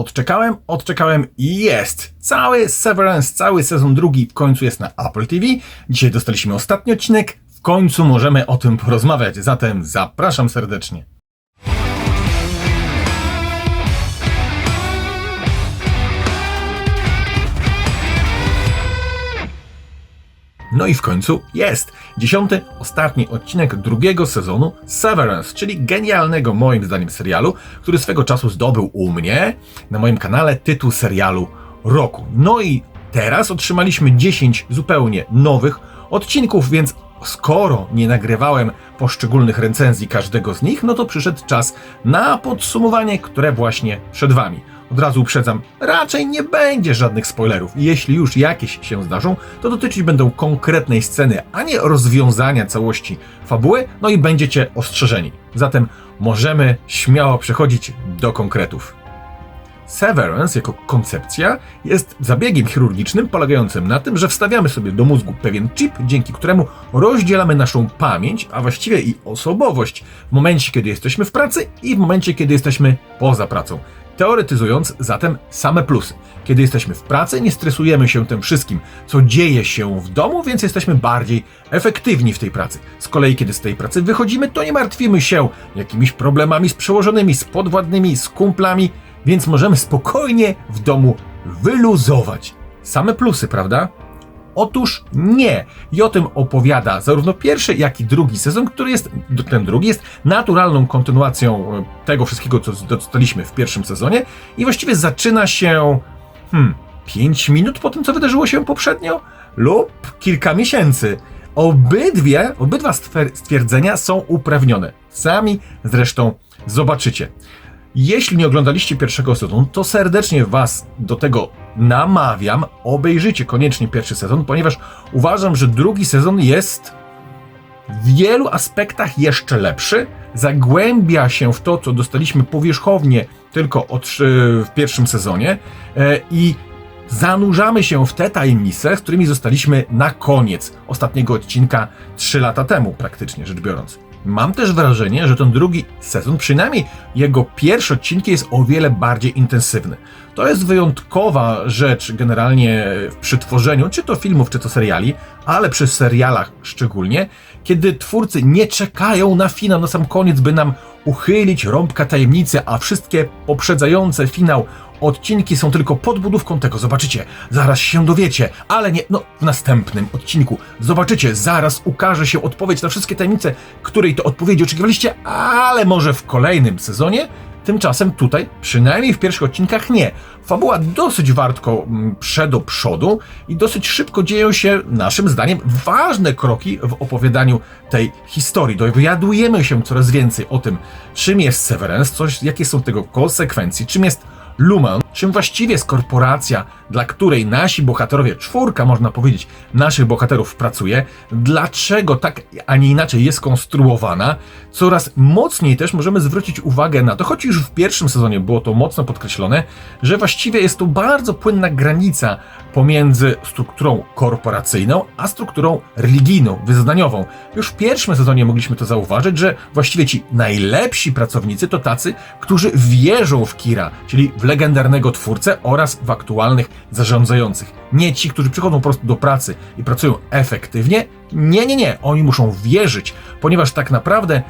Odczekałem, odczekałem i jest! Cały Severance, cały sezon drugi w końcu jest na Apple TV. Dzisiaj dostaliśmy ostatni odcinek. W końcu możemy o tym porozmawiać, zatem zapraszam serdecznie. No i w końcu jest dziesiąty, ostatni odcinek drugiego sezonu Severance, czyli genialnego moim zdaniem serialu, który swego czasu zdobył u mnie na moim kanale tytuł serialu roku. No i teraz otrzymaliśmy 10 zupełnie nowych odcinków, więc skoro nie nagrywałem poszczególnych recenzji każdego z nich, no to przyszedł czas na podsumowanie, które właśnie przed Wami. Od razu uprzedzam, raczej nie będzie żadnych spoilerów. Jeśli już jakieś się zdarzą, to dotyczyć będą konkretnej sceny, a nie rozwiązania całości fabuły, no i będziecie ostrzeżeni. Zatem możemy śmiało przechodzić do konkretów. Severance jako koncepcja jest zabiegiem chirurgicznym polegającym na tym, że wstawiamy sobie do mózgu pewien chip, dzięki któremu rozdzielamy naszą pamięć, a właściwie i osobowość w momencie, kiedy jesteśmy w pracy i w momencie, kiedy jesteśmy poza pracą. Teoretyzując zatem same plusy. Kiedy jesteśmy w pracy, nie stresujemy się tym wszystkim, co dzieje się w domu, więc jesteśmy bardziej efektywni w tej pracy. Z kolei, kiedy z tej pracy wychodzimy, to nie martwimy się jakimiś problemami z przełożonymi, z podwładnymi, z kumplami, więc możemy spokojnie w domu wyluzować. Same plusy, prawda? Otóż nie. I o tym opowiada zarówno pierwszy, jak i drugi sezon, który jest, ten drugi jest naturalną kontynuacją e, tego wszystkiego, co dostaliśmy w pierwszym sezonie i właściwie zaczyna się, hmm, 5 minut po tym, co wydarzyło się poprzednio lub kilka miesięcy. Obydwie, obydwa stwierdzenia są uprawnione. Sami zresztą zobaczycie. Jeśli nie oglądaliście pierwszego sezonu, to serdecznie Was do tego namawiam. Obejrzyjcie koniecznie pierwszy sezon, ponieważ uważam, że drugi sezon jest w wielu aspektach jeszcze lepszy. Zagłębia się w to, co dostaliśmy powierzchownie tylko od, w pierwszym sezonie e, i zanurzamy się w te tajemnice, z którymi zostaliśmy na koniec ostatniego odcinka 3 lata temu, praktycznie rzecz biorąc. Mam też wrażenie, że ten drugi sezon, przynajmniej jego pierwsze odcinki, jest o wiele bardziej intensywny. To jest wyjątkowa rzecz generalnie przy tworzeniu, czy to filmów, czy to seriali, ale przy serialach szczególnie, kiedy twórcy nie czekają na finał, na sam koniec, by nam uchylić rąbka tajemnicy, a wszystkie poprzedzające finał odcinki są tylko podbudówką tego. Zobaczycie, zaraz się dowiecie, ale nie, no w następnym odcinku. Zobaczycie, zaraz ukaże się odpowiedź na wszystkie tajemnice, której to odpowiedzi oczekiwaliście, ale może w kolejnym sezonie Tymczasem tutaj, przynajmniej w pierwszych odcinkach, nie. Fabuła dosyć wartko mm, prze do przodu i dosyć szybko dzieją się, naszym zdaniem, ważne kroki w opowiadaniu tej historii. Dowiadujemy się coraz więcej o tym, czym jest Severance, coś, jakie są tego konsekwencje, czym jest Lumen, czym właściwie jest korporacja, dla której nasi bohaterowie, czwórka można powiedzieć, naszych bohaterów pracuje, dlaczego tak, a nie inaczej jest konstruowana, coraz mocniej też możemy zwrócić uwagę na to, choć już w pierwszym sezonie było to mocno podkreślone, że właściwie jest to bardzo płynna granica pomiędzy strukturą korporacyjną, a strukturą religijną, wyznaniową. Już w pierwszym sezonie mogliśmy to zauważyć, że właściwie ci najlepsi pracownicy to tacy, którzy wierzą w Kira, czyli w legendarnego twórcę oraz w aktualnych zarządzających. Nie ci, którzy przychodzą po prostu do pracy i pracują efektywnie. Nie, nie, nie. Oni muszą wierzyć, ponieważ tak naprawdę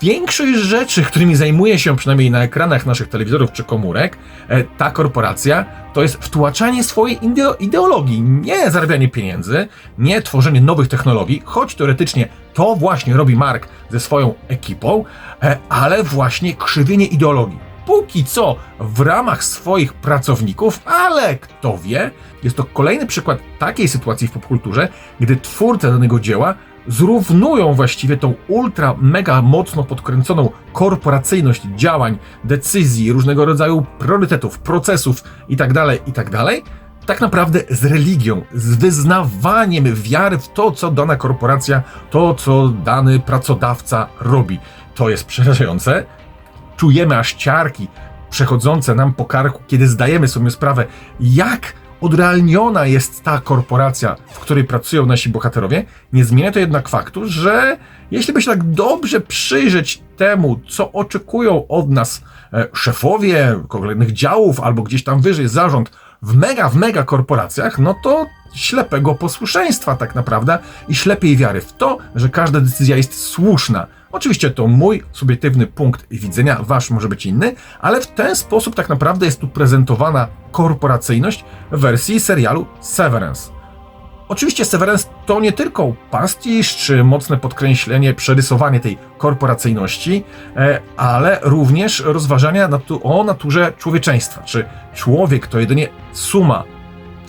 większość rzeczy, którymi zajmuje się przynajmniej na ekranach naszych telewizorów czy komórek, e, ta korporacja, to jest wtłaczanie swojej ideologii, nie zarabianie pieniędzy, nie tworzenie nowych technologii, choć teoretycznie to właśnie robi Mark ze swoją ekipą, e, ale właśnie krzywienie ideologii. Póki co w ramach swoich pracowników, ale kto wie, jest to kolejny przykład takiej sytuacji w popkulturze, gdy twórcy danego dzieła zrównują właściwie tą ultra, mega mocno podkręconą korporacyjność działań, decyzji, różnego rodzaju priorytetów, procesów itd., tak itd., tak, tak naprawdę z religią, z wyznawaniem wiary w to, co dana korporacja, to, co dany pracodawca robi. To jest przerażające, czujemy aż ciarki przechodzące nam po karku, kiedy zdajemy sobie sprawę, jak odrealniona jest ta korporacja, w której pracują nasi bohaterowie, nie zmienia to jednak faktu, że jeśli by się tak dobrze przyjrzeć temu, co oczekują od nas e, szefowie kolejnych działów albo gdzieś tam wyżej zarząd w mega, w mega korporacjach, no to ślepego posłuszeństwa tak naprawdę i ślepej wiary w to, że każda decyzja jest słuszna. Oczywiście to mój subiektywny punkt widzenia, wasz może być inny, ale w ten sposób tak naprawdę jest tu prezentowana korporacyjność w wersji serialu Severance. Oczywiście Severance to nie tylko pastisz czy mocne podkreślenie, przerysowanie tej korporacyjności, e, ale również rozważania o naturze człowieczeństwa. Czy człowiek to jedynie suma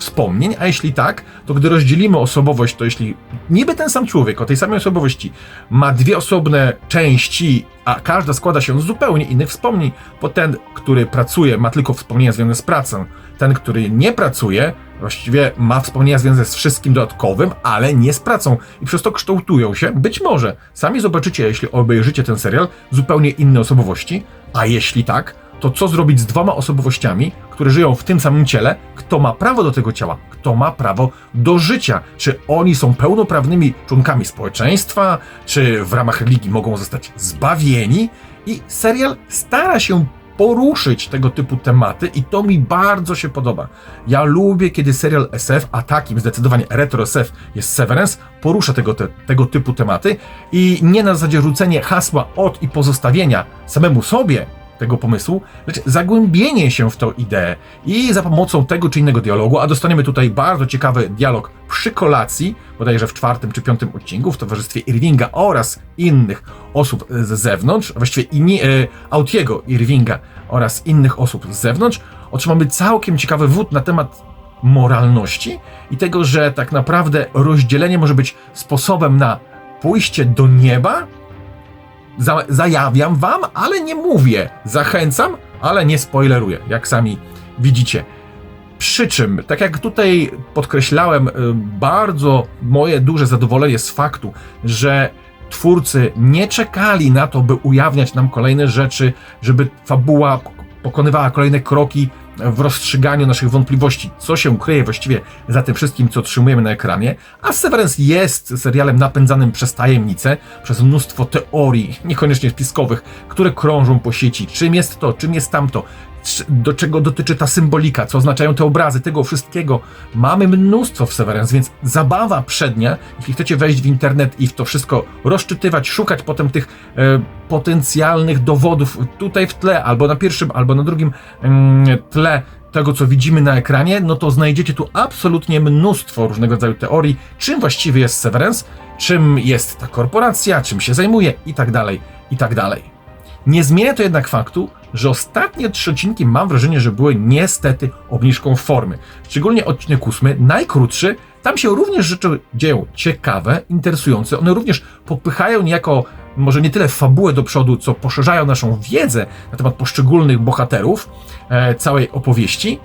wspomnień, a jeśli tak, to gdy rozdzielimy osobowość, to jeśli niby ten sam człowiek o tej samej osobowości ma dwie osobne części, a każda składa się z zupełnie innych wspomnień, bo ten, który pracuje, ma tylko wspomnienia związane z pracą, ten, który nie pracuje, właściwie ma wspomnienia związane z wszystkim dodatkowym, ale nie z pracą. I przez to kształtują się, być może, sami zobaczycie, jeśli obejrzycie ten serial, zupełnie inne osobowości, a jeśli tak, to co zrobić z dwoma osobowościami, które żyją w tym samym ciele? Kto ma prawo do tego ciała? Kto ma prawo do życia? Czy oni są pełnoprawnymi członkami społeczeństwa? Czy w ramach religii mogą zostać zbawieni? I serial stara się poruszyć tego typu tematy i to mi bardzo się podoba. Ja lubię, kiedy serial SF, a takim zdecydowanie retro SF jest Severance, porusza tego, te, tego typu tematy i nie na zasadzie rzucenie hasła od i pozostawienia samemu sobie tego pomysłu, lecz zagłębienie się w tą ideę i za pomocą tego czy innego dialogu, a dostaniemy tutaj bardzo ciekawy dialog przy kolacji, bodajże w czwartym czy piątym odcinku w towarzystwie Irvinga oraz innych osób z zewnątrz, właściwie inni, e, Autiego Irvinga oraz innych osób z zewnątrz, otrzymamy całkiem ciekawy wód na temat moralności i tego, że tak naprawdę rozdzielenie może być sposobem na pójście do nieba za, zajawiam wam, ale nie mówię. Zachęcam, ale nie spoileruję, jak sami widzicie. Przy czym, tak jak tutaj podkreślałem, y, bardzo moje duże zadowolenie z faktu, że twórcy nie czekali na to, by ujawniać nam kolejne rzeczy, żeby fabuła pokonywała kolejne kroki w rozstrzyganiu naszych wątpliwości, co się kryje właściwie za tym wszystkim, co otrzymujemy na ekranie, a Severance jest serialem napędzanym przez tajemnice, przez mnóstwo teorii, niekoniecznie spiskowych, które krążą po sieci. Czym jest to, czym jest tamto, do czego dotyczy ta symbolika, co oznaczają te obrazy, tego wszystkiego. Mamy mnóstwo w Severance, więc zabawa przednia, jeśli chcecie wejść w internet i w to wszystko rozczytywać, szukać potem tych e, potencjalnych dowodów tutaj w tle, albo na pierwszym, albo na drugim mm, tle tego, co widzimy na ekranie, no to znajdziecie tu absolutnie mnóstwo różnego rodzaju teorii, czym właściwie jest Severance, czym jest ta korporacja, czym się zajmuje i tak dalej, i tak dalej. Nie zmienia to jednak faktu, że ostatnie trzy odcinki mam wrażenie, że były niestety obniżką formy. Szczególnie odcinek ósmy, najkrótszy, tam się również rzeczy dzieją ciekawe, interesujące. One również popychają niejako może nie tyle fabułę do przodu, co poszerzają naszą wiedzę na temat poszczególnych bohaterów e, całej opowieści,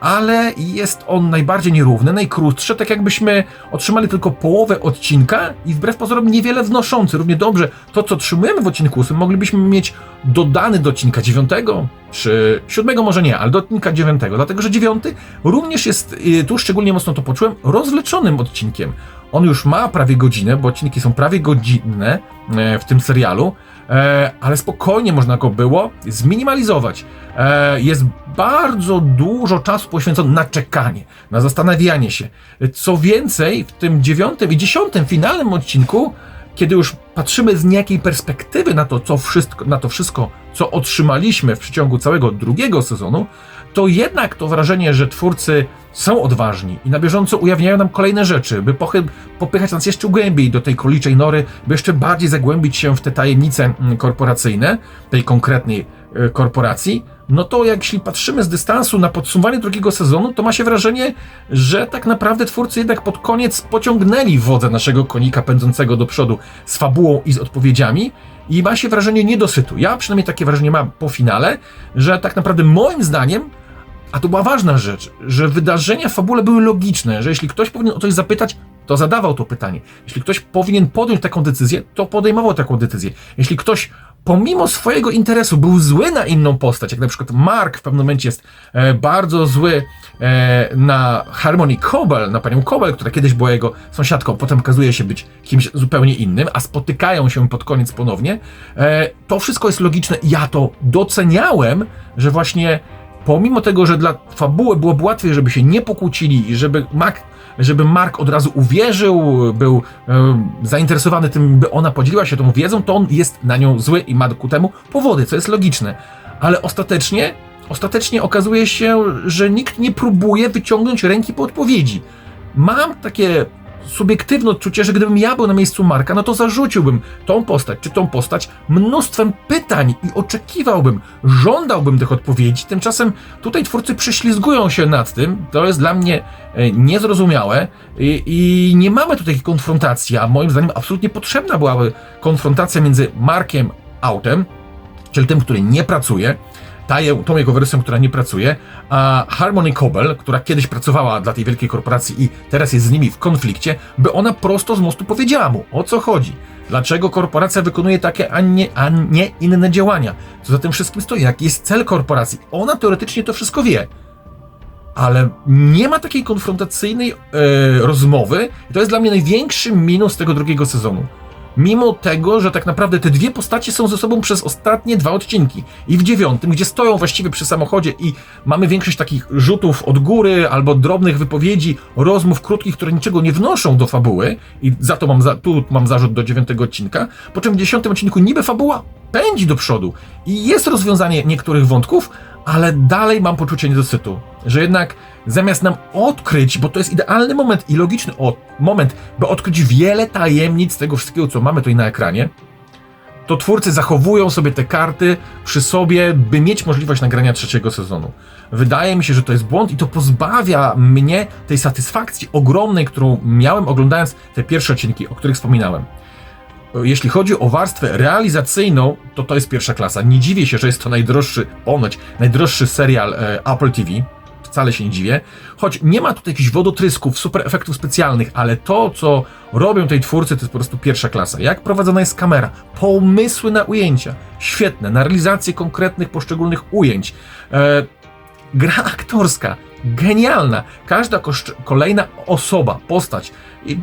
ale jest on najbardziej nierówny, najkrótszy, tak jakbyśmy otrzymali tylko połowę odcinka i wbrew pozorom niewiele wnoszący. Równie dobrze to, co otrzymujemy w odcinku 8, moglibyśmy mieć dodany do odcinka 9, czy 7 może nie, ale do odcinka 9, dlatego że 9 również jest, y, tu szczególnie mocno to poczułem, rozwleczonym odcinkiem. On już ma prawie godzinę, bo odcinki są prawie godzinne e, w tym serialu, e, ale spokojnie można go było zminimalizować. E, jest bardzo dużo czasu poświęcone na czekanie, na zastanawianie się. Co więcej, w tym dziewiątym i dziesiątym finalnym odcinku, kiedy już patrzymy z niejakiej perspektywy na to, co wszystko, na to wszystko, co otrzymaliśmy w przeciągu całego drugiego sezonu, to jednak to wrażenie, że twórcy są odważni i na bieżąco ujawniają nam kolejne rzeczy, by popychać nas jeszcze głębiej do tej króliczej nory, by jeszcze bardziej zagłębić się w te tajemnice mm, korporacyjne, tej konkretnej e, korporacji, no to jak jeśli patrzymy z dystansu na podsumowanie drugiego sezonu, to ma się wrażenie, że tak naprawdę twórcy jednak pod koniec pociągnęli wodę naszego konika pędzącego do przodu z fabułą i z odpowiedziami i ma się wrażenie niedosytu. Ja przynajmniej takie wrażenie mam po finale, że tak naprawdę moim zdaniem a to była ważna rzecz, że wydarzenia w fabule były logiczne, że jeśli ktoś powinien o coś zapytać, to zadawał to pytanie. Jeśli ktoś powinien podjąć taką decyzję, to podejmował taką decyzję. Jeśli ktoś pomimo swojego interesu był zły na inną postać, jak na przykład Mark w pewnym momencie jest e, bardzo zły e, na Harmony Cobel, na panią Cobel, która kiedyś była jego sąsiadką, potem okazuje się być kimś zupełnie innym, a spotykają się pod koniec ponownie. E, to wszystko jest logiczne. Ja to doceniałem, że właśnie pomimo tego, że dla fabuły byłoby łatwiej, żeby się nie pokłócili, żeby Mac żeby Mark od razu uwierzył, był e, zainteresowany tym, by ona podzieliła się tą wiedzą, to on jest na nią zły i ma ku temu powody, co jest logiczne. Ale ostatecznie, ostatecznie okazuje się, że nikt nie próbuje wyciągnąć ręki po odpowiedzi. Mam takie subiektywne odczucie, że gdybym ja był na miejscu Marka, no to zarzuciłbym tą postać czy tą postać mnóstwem pytań i oczekiwałbym, żądałbym tych odpowiedzi. Tymczasem tutaj twórcy prześlizgują się nad tym. To jest dla mnie e, niezrozumiałe i, i nie mamy tutaj konfrontacji, a moim zdaniem absolutnie potrzebna byłaby konfrontacja między Markiem Autem, czyli tym, który nie pracuje, taję, tą jego wersją, która nie pracuje, a Harmony Cobel, która kiedyś pracowała dla tej wielkiej korporacji i teraz jest z nimi w konflikcie, by ona prosto z mostu powiedziała mu, o co chodzi. Dlaczego korporacja wykonuje takie, a nie, a nie inne działania? Co za tym wszystkim stoi? Jaki jest cel korporacji? Ona teoretycznie to wszystko wie. Ale nie ma takiej konfrontacyjnej e, rozmowy. I to jest dla mnie największy minus tego drugiego sezonu mimo tego, że tak naprawdę te dwie postacie są ze sobą przez ostatnie dwa odcinki. I w dziewiątym, gdzie stoją właściwie przy samochodzie i mamy większość takich rzutów od góry albo drobnych wypowiedzi, rozmów krótkich, które niczego nie wnoszą do fabuły i za to mam za, tu mam zarzut do dziewiątego odcinka, po czym w dziesiątym odcinku niby fabuła pędzi do przodu i jest rozwiązanie niektórych wątków, ale dalej mam poczucie niedosytu, że jednak zamiast nam odkryć, bo to jest idealny moment i logiczny moment, by odkryć wiele tajemnic tego wszystkiego, co mamy tutaj na ekranie, to twórcy zachowują sobie te karty przy sobie, by mieć możliwość nagrania trzeciego sezonu. Wydaje mi się, że to jest błąd i to pozbawia mnie tej satysfakcji ogromnej, którą miałem oglądając te pierwsze odcinki, o których wspominałem jeśli chodzi o warstwę realizacyjną, to to jest pierwsza klasa. Nie dziwię się, że jest to najdroższy, ponoć najdroższy serial e, Apple TV. Wcale się nie dziwię. Choć nie ma tutaj jakichś wodotrysków, super efektów specjalnych, ale to, co robią tej twórcy, to jest po prostu pierwsza klasa. Jak prowadzona jest kamera, pomysły na ujęcia, świetne, na realizację konkretnych, poszczególnych ujęć. E, gra aktorska, genialna. Każda kolejna osoba, postać,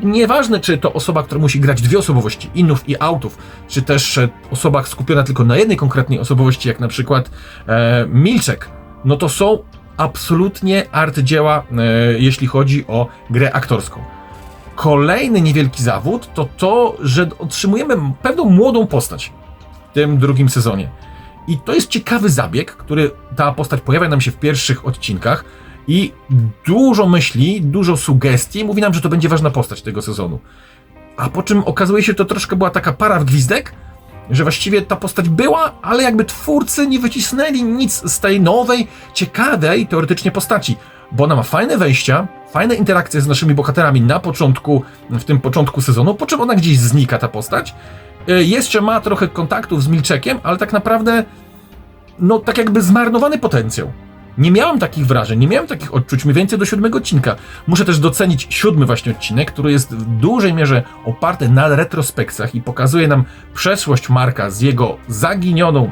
nieważne czy to osoba, która musi grać dwie osobowości, inów i autów, czy też e, osoba skupiona tylko na jednej konkretnej osobowości, jak na przykład e, Milczek, no to są absolutnie arcydzieła, e, jeśli chodzi o grę aktorską. Kolejny niewielki zawód to to, że otrzymujemy pewną młodą postać w tym drugim sezonie. I to jest ciekawy zabieg, który ta postać pojawia nam się w pierwszych odcinkach i dużo myśli, dużo sugestii mówi nam, że to będzie ważna postać tego sezonu. A po czym okazuje się, że to troszkę była taka para w gwizdek, że właściwie ta postać była, ale jakby twórcy nie wycisnęli nic z tej nowej, ciekawej teoretycznie postaci, bo ona ma fajne wejścia, fajne interakcje z naszymi bohaterami na początku, w tym początku sezonu, po czym ona gdzieś znika ta postać. E, jeszcze ma trochę kontaktów z Milczekiem, ale tak naprawdę no tak jakby zmarnowany potencjał. Nie miałem takich wrażeń, nie miałem takich odczuć, mniej więcej do siódmego odcinka. Muszę też docenić siódmy właśnie odcinek, który jest w dużej mierze oparty na retrospekcjach i pokazuje nam przeszłość Marka z jego zaginioną,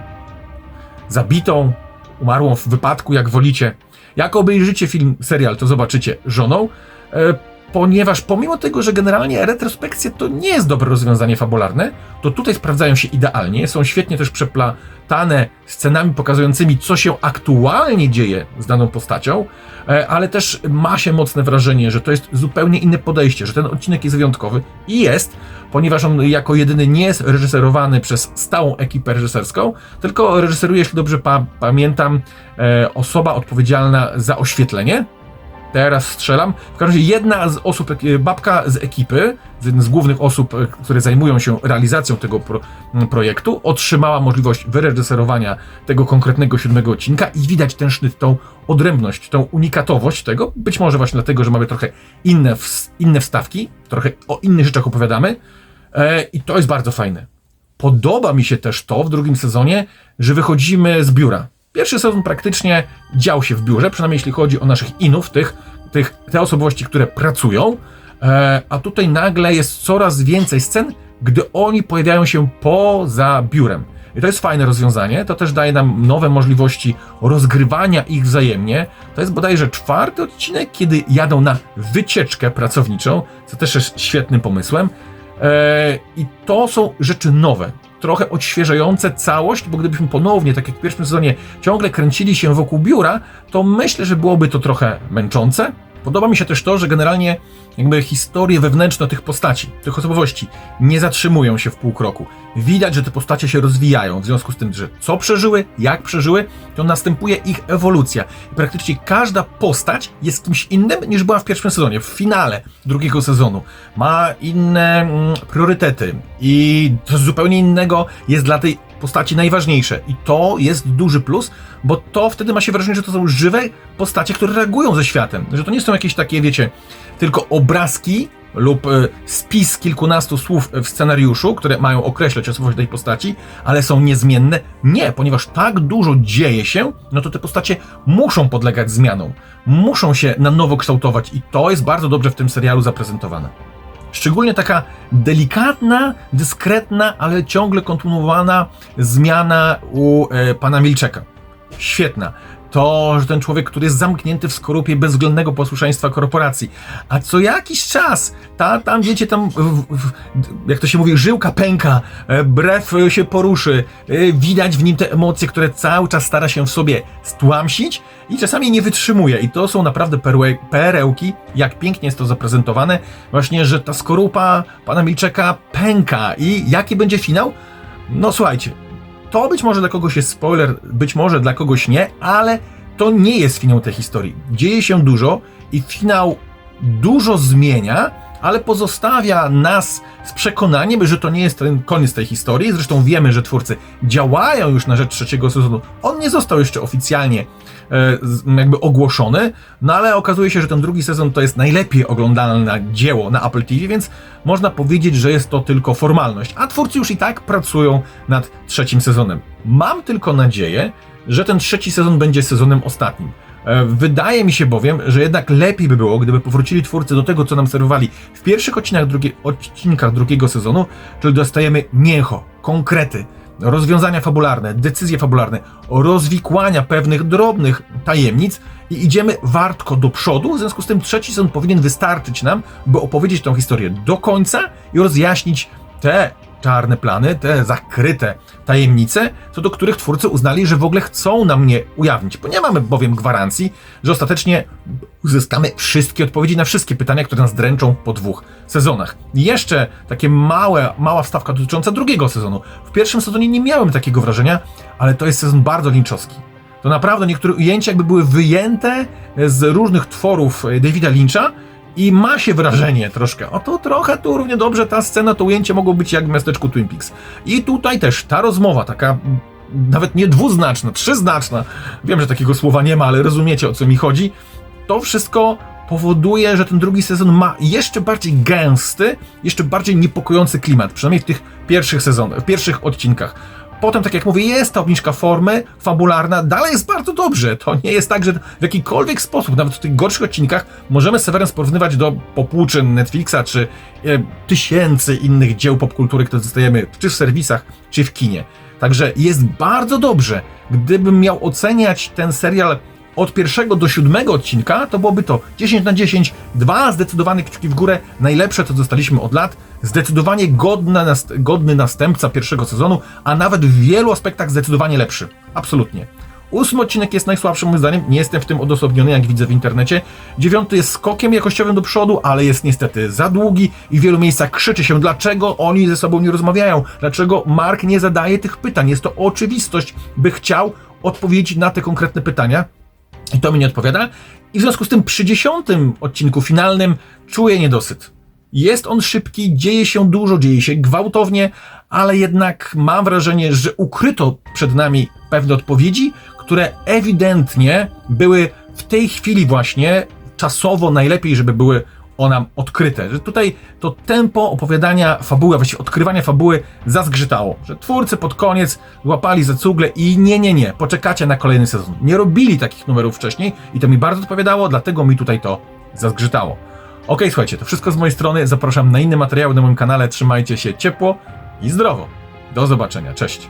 zabitą, umarłą w wypadku, jak wolicie. Jak obejrzycie film, serial, to zobaczycie żoną. E, ponieważ pomimo tego, że generalnie retrospekcje to nie jest dobre rozwiązanie fabularne, to tutaj sprawdzają się idealnie, są świetnie też przeplatane scenami pokazującymi, co się aktualnie dzieje z daną postacią, e, ale też ma się mocne wrażenie, że to jest zupełnie inne podejście, że ten odcinek jest wyjątkowy i jest, ponieważ on jako jedyny nie jest reżyserowany przez stałą ekipę reżyserską, tylko reżyseruje, jeśli dobrze pa pamiętam, e, osoba odpowiedzialna za oświetlenie, teraz strzelam. W każdym razie jedna z osób, e, babka z ekipy, z, z głównych osób, e, które zajmują się realizacją tego pro, projektu, otrzymała możliwość wyreżyserowania tego konkretnego siódmego odcinka i widać ten sznyt, tą odrębność, tą unikatowość tego, być może właśnie dlatego, że mamy trochę inne, inne wstawki, trochę o innych rzeczach opowiadamy e, i to jest bardzo fajne. Podoba mi się też to w drugim sezonie, że wychodzimy z biura. Pierwszy sezon praktycznie dział się w biurze, przynajmniej jeśli chodzi o naszych inów, tych, tych, te osobowości, które pracują, e, a tutaj nagle jest coraz więcej scen, gdy oni pojawiają się poza biurem. I to jest fajne rozwiązanie, to też daje nam nowe możliwości rozgrywania ich wzajemnie. To jest bodajże czwarty odcinek, kiedy jadą na wycieczkę pracowniczą, co też jest świetnym pomysłem. Eee, I to są rzeczy nowe, trochę odświeżające całość, bo gdybyśmy ponownie, tak jak w pierwszym sezonie, ciągle kręcili się wokół biura, to myślę, że byłoby to trochę męczące. Podoba mi się też to, że generalnie jakby historie wewnętrzne tych postaci, tych osobowości nie zatrzymują się w pół kroku. Widać, że te postacie się rozwijają, w związku z tym, że co przeżyły, jak przeżyły, to następuje ich ewolucja. I praktycznie każda postać jest kimś innym niż była w pierwszym sezonie, w finale drugiego sezonu. Ma inne mm, priorytety i coś zupełnie innego jest dla tej postaci najważniejsze. I to jest duży plus, bo to wtedy ma się wrażenie, że to są żywe postacie, które reagują ze światem. Że to nie są jakieś takie, wiecie, tylko obrazki lub e, spis kilkunastu słów w scenariuszu, które mają określać osobowość tej postaci, ale są niezmienne. Nie, ponieważ tak dużo dzieje się, no to te postacie muszą podlegać zmianom, muszą się na nowo kształtować i to jest bardzo dobrze w tym serialu zaprezentowane. Szczególnie taka delikatna, dyskretna, ale ciągle kontynuowana zmiana u e, pana Milczeka. Świetna. To, że ten człowiek, który jest zamknięty w skorupie bezwzględnego posłuszeństwa korporacji, a co jakiś czas, ta, tam wiecie, tam, w, w, jak to się mówi, żyłka pęka, e, brew się poruszy, e, widać w nim te emocje, które cały czas stara się w sobie stłamsić i czasami nie wytrzymuje. I to są naprawdę perłe, perełki, jak pięknie jest to zaprezentowane, właśnie, że ta skorupa pana Milczeka pęka i jaki będzie finał? No słuchajcie, to być może dla kogoś jest spoiler, być może dla kogoś nie, ale to nie jest finał tej historii. Dzieje się dużo i finał dużo zmienia, ale pozostawia nas z przekonaniem, że to nie jest ten koniec tej historii. Zresztą wiemy, że twórcy działają już na rzecz trzeciego sezonu. On nie został jeszcze oficjalnie jakby ogłoszony, no ale okazuje się, że ten drugi sezon to jest najlepiej oglądalne dzieło na Apple TV, więc można powiedzieć, że jest to tylko formalność. A twórcy już i tak pracują nad trzecim sezonem. Mam tylko nadzieję, że ten trzeci sezon będzie sezonem ostatnim. E, wydaje mi się bowiem, że jednak lepiej by było, gdyby powrócili twórcy do tego, co nam serwowali w pierwszych odcinkach, drugie, odcinkach drugiego sezonu, czyli dostajemy mięcho, konkrety, rozwiązania fabularne, decyzje fabularne, rozwikłania pewnych drobnych tajemnic i idziemy wartko do przodu. W związku z tym trzeci sezon powinien wystarczyć nam, by opowiedzieć tę historię do końca i rozjaśnić te czarne plany, te zakryte tajemnice, co do których twórcy uznali, że w ogóle chcą nam nie ujawnić, bo nie mamy bowiem gwarancji, że ostatecznie uzyskamy wszystkie odpowiedzi na wszystkie pytania, które nas dręczą po dwóch sezonach. I jeszcze takie małe, mała wstawka dotycząca drugiego sezonu. W pierwszym sezonie nie miałem takiego wrażenia, ale to jest sezon bardzo linczowski. To naprawdę niektóre ujęcia jakby były wyjęte z różnych tworów Davida Lyncha, i ma się wrażenie troszkę, o to trochę tu równie dobrze ta scena, to ujęcie mogło być jak w miasteczku Twin Peaks. I tutaj też ta rozmowa, taka nawet nie dwuznaczna, trzyznaczna, wiem, że takiego słowa nie ma, ale rozumiecie o co mi chodzi, to wszystko powoduje, że ten drugi sezon ma jeszcze bardziej gęsty, jeszcze bardziej niepokojący klimat, przynajmniej w tych pierwszych sezonach, w pierwszych odcinkach potem, tak jak mówię, jest ta obniżka formy fabularna, dalej jest bardzo dobrze. To nie jest tak, że w jakikolwiek sposób, nawet w tych gorszych odcinkach, możemy Severance porównywać do popłuczyn Netflixa, czy e, tysięcy innych dzieł popkultury, które dostajemy czy w serwisach, czy w kinie. Także jest bardzo dobrze. Gdybym miał oceniać ten serial od pierwszego do siódmego odcinka, to byłoby to 10 na 10, dwa zdecydowane kciuki w górę, najlepsze co dostaliśmy od lat, zdecydowanie godny, godny następca pierwszego sezonu, a nawet w wielu aspektach zdecydowanie lepszy. Absolutnie. Ósmy odcinek jest najsłabszym moim zdaniem, nie jestem w tym odosobniony, jak widzę w internecie. Dziewiąty jest skokiem jakościowym do przodu, ale jest niestety za długi i w wielu miejscach krzyczy się, dlaczego oni ze sobą nie rozmawiają, dlaczego Mark nie zadaje tych pytań. Jest to oczywistość, by chciał odpowiedzieć na te konkretne pytania. I to mi nie odpowiada. I w związku z tym przy dziesiątym odcinku finalnym czuję niedosyt. Jest on szybki, dzieje się dużo, dzieje się gwałtownie, ale jednak mam wrażenie, że ukryto przed nami pewne odpowiedzi, które ewidentnie były w tej chwili właśnie czasowo najlepiej, żeby były o nam odkryte. Że tutaj to tempo opowiadania fabuły, a właściwie odkrywania fabuły zazgrzytało. Że twórcy pod koniec łapali za cugle i nie, nie, nie, poczekacie na kolejny sezon. Nie robili takich numerów wcześniej i to mi bardzo odpowiadało, dlatego mi tutaj to zazgrzytało. Ok, słuchajcie, to wszystko z mojej strony. Zapraszam na inne materiały na moim kanale. Trzymajcie się ciepło i zdrowo. Do zobaczenia. Cześć.